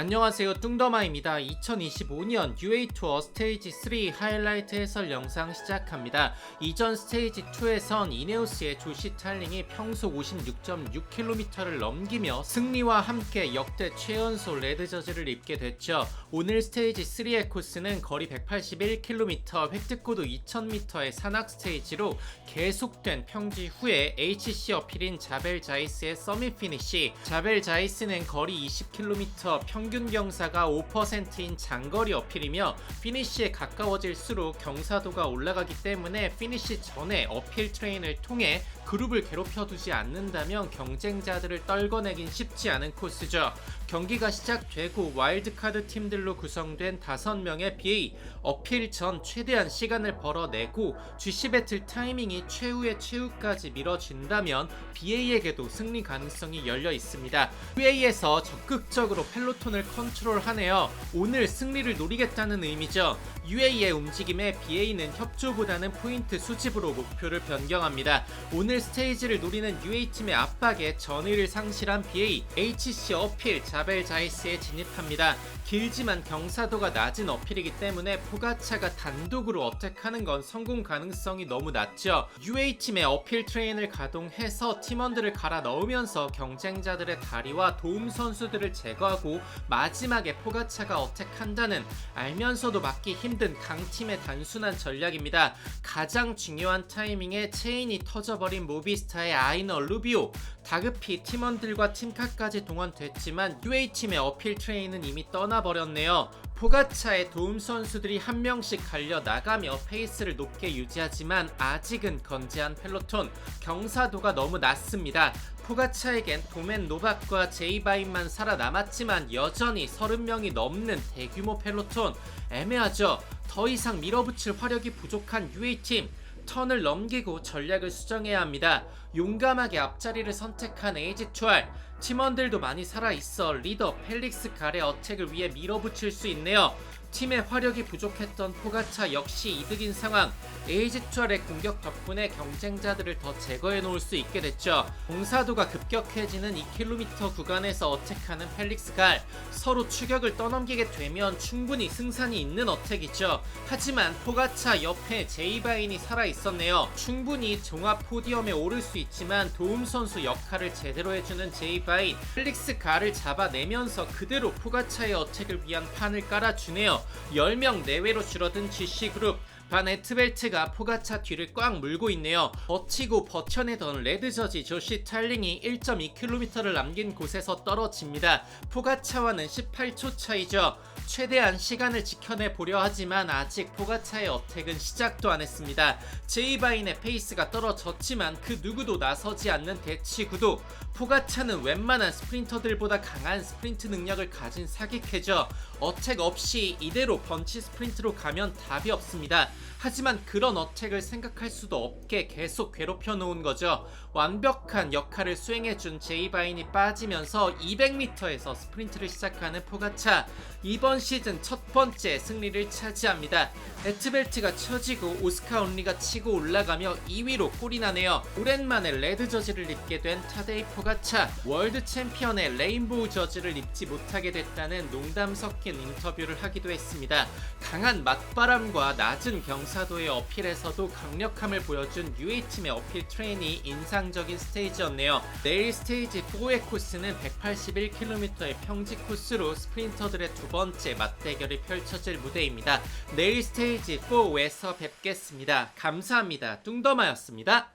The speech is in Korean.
안녕하세요 뚱더마입니다. 2025년 UA 투어 스테이지 3 하이라이트 해설 영상 시작합니다. 이전 스테이지 2에선 이네오스의 조시 탈링이 평속 56.6km를 넘기며 승리와 함께 역대 최연소 레드 저지를 입게 됐죠. 오늘 스테이지 3의 코스는 거리 181km 획득고도 2000m의 산악 스테이지로 계속된 평지 후에 HC 어필인 자벨 자이스의 서밋 피니시. 자벨 자이스는 거리 20km 평균 경사가 5%인 장거리 어필이며 피니시에 가까워질수록 경사도가 올라가기 때문에 피니시 전에 어필 트레인을 통해 그룹을 괴롭혀 두지 않는다면 경쟁자들을 떨궈내긴 쉽지 않은 코스죠. 경기가 시작되고 와일드카드 팀들로 구성된 5명의 BA 어필 전 최대한 시간을 벌어내고 GC 배틀 타이밍이 최후의 최후까지 미뤄진다면 BA에게도 승리 가능성이 열려 있습니다. UA에서 적극적으로 펠로톤을 컨트롤하네요. 오늘 승리를 노리겠다는 의미죠. UA의 움직임에 BA는 협조보다는 포인트 수집으로 목표를 변경합니다. 오늘 스테이지를 노리는 UA팀의 압박에 전의를 상실한 BA, HC 어필, 자벨 자이스에 진입합니다. 길지만 경사도가 낮은 어필이기 때문에 포가차가 단독으로 어택하는 건 성공 가능성이 너무 낮죠. UA팀의 어필 트레인을 가동해서 팀원들을 갈아 넣으면서 경쟁자들의 다리와 도움 선수들을 제거하고 마지막에 포가차가 어택한다는 알면서도 막기 힘든 강팀의 단순한 전략입니다. 가장 중요한 타이밍에 체인이 터져버린 모비스타의 아이너 루비오 다급히 팀원들과 팀카까지 동원됐지만 UA팀의 어필 트레인은 이미 떠나버렸네요. 포가차의 도움 선수들이 한 명씩 갈려 나가며 페이스를 높게 유지하지만 아직은 건재한 펠로톤 경사도가 너무 낮습니다. 포가차에겐 도맨 노박과 제이바인만 살아남았지만 여전히 30명이 넘는 대규모 펠로톤 애매하죠. 더 이상 밀어붙일 화력이 부족한 UA팀 턴을 넘기고 전략을 수정해야 합니다. 용감하게 앞자리를 선택한 에이지2R 팀원들도 많이 살아있어 리더 펠릭스 갈의 어택을 위해 밀어붙일 수 있네요. 팀의 화력이 부족했던 포가차 역시 이득인 상황. 에이지2R의 공격 덕분에 경쟁자들을 더 제거해 놓을 수 있게 됐죠. 공사도가 급격해지는 2km 구간에서 어택하는 펠릭스 갈. 서로 추격을 떠넘기게 되면 충분히 승산이 있는 어택이죠. 하지만 포가차 옆에 제이바인이 살아 있었네요. 충분히 종합 포디엄에 오를 수 있지만 도움 선수 역할을 제대로 해주는 제이바인. 펠릭스 갈을 잡아내면서 그대로 포가차의 어택을 위한 판을 깔아주네요. 10명 내외로 줄어든 GC 그룹 반 에 트벨트가 포가차 뒤를 꽉 물고 있네요. 버티고 버텨내던 레드저지 조시 탈링이 1.2km를 남긴 곳에서 떨어집니다. 포가차와는 18초 차이죠. 최대한 시간을 지켜내 보려 하지만 아직 포가차의 어택은 시작도 안 했습니다. 제이바인의 페이스가 떨어졌지만 그 누구도 나서지 않는 대치 구도. 포가차는 웬만한 스프린터들보다 강한 스프린트 능력을 가진 사기캐죠. 어택 없이 이대로 번치 스프린트로 가면 답이 없습니다. 하지만 그런 어택을 생각할 수도 없게 계속 괴롭혀 놓은 거죠. 완벽한 역할을 수행해준 제이바인이 빠지면서 200m에서 스프린트를 시작하는 포가차. 이번 시즌 첫 번째 승리를 차지합니다. 에트벨트가 쳐지고 오스카 온리가 치고 올라가며 2위로 꼴이 나네요. 오랜만에 레드 저지를 입게 된 타데이 포가차. 월드 챔피언의 레인보우 저지를 입지 못하게 됐다는 농담 섞인 인터뷰를 하기도 했습니다. 강한 맞바람과 낮은 경사도의 어필에서도 강력함을 보여준 UA팀의 어필 트레인이 인상적인 스테이지였네요. 내일 스테이지 4의 코스는 181km의 평지 코스로 스프린터들의 두 번째 맞대결이 펼쳐질 무대입니다. 내일 스테이지 4에서 뵙겠습니다. 감사합니다. 뚱더마였습니다.